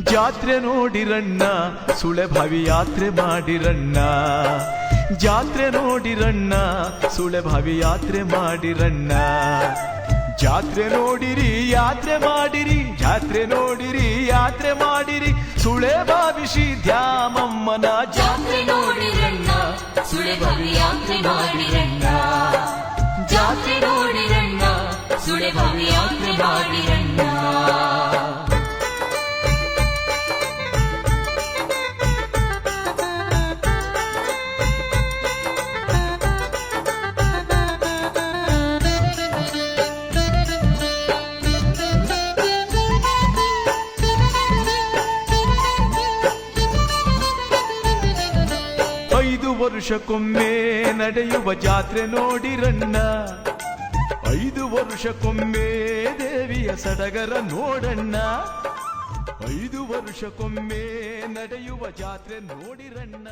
ಜಾತ್ರೆ ನೋಡಿರಣ್ಣ, ಸುಳೆಭಾವಿ ಯಾತ್ರೆ ಮಾಡಿರಣ್ಣ. ಜಾತ್ರೆ ನೋಡಿರಣ್ಣ, ಸುಳೆಭಾವಿ ಯಾತ್ರೆ ಮಾಡಿರಣ್ಣ. ಜಾತ್ರೆ ನೋಡಿರಿ, ಯಾತ್ರೆ ಮಾಡಿರಿ, ಜಾತ್ರೆ ನೋಡಿರಿ, ಯಾತ್ರೆ ಮಾಡಿರಿ ಸುಳೆ ಭಾವಿಸಿ ದ್ಯಾಮಮ್ಮನ ಜಾತ್ರೆ ನೋಡಿರಣ್ಣ ಸುಳೆ ಭಾವಿ ಯಾತ್ರೆ ಮಾಡಿರಣ್ಣ. ಜಾತ್ರೆ ನೋಡಿರಣ್ಣ ಸುಳೆ ಭಾವಿ ಯಾತ್ರೆ ಮಾಡಿರಣ್ಣ. ಐದು ವರ್ಷಕ್ಕೊಮ್ಮೆ ನಡೆಯುವ ಜಾತ್ರೆ ನೋಡಿರಣ್ಣ ಐದು ವರ್ಷಕ್ಕೊಮ್ಮೆ ದೇವಿಯ ಸಡಗರ ನೋಡಣ್ಣ. ಐದು ವರ್ಷಕ್ಕೊಮ್ಮೆ ನಡೆಯುವ ಜಾತ್ರೆ ನೋಡಿರಣ್ಣ